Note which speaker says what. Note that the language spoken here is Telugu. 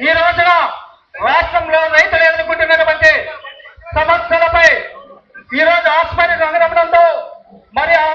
Speaker 1: ఈ రోజున రాష్ట్రంలో రైతులు ఎదుర్కొంటున్న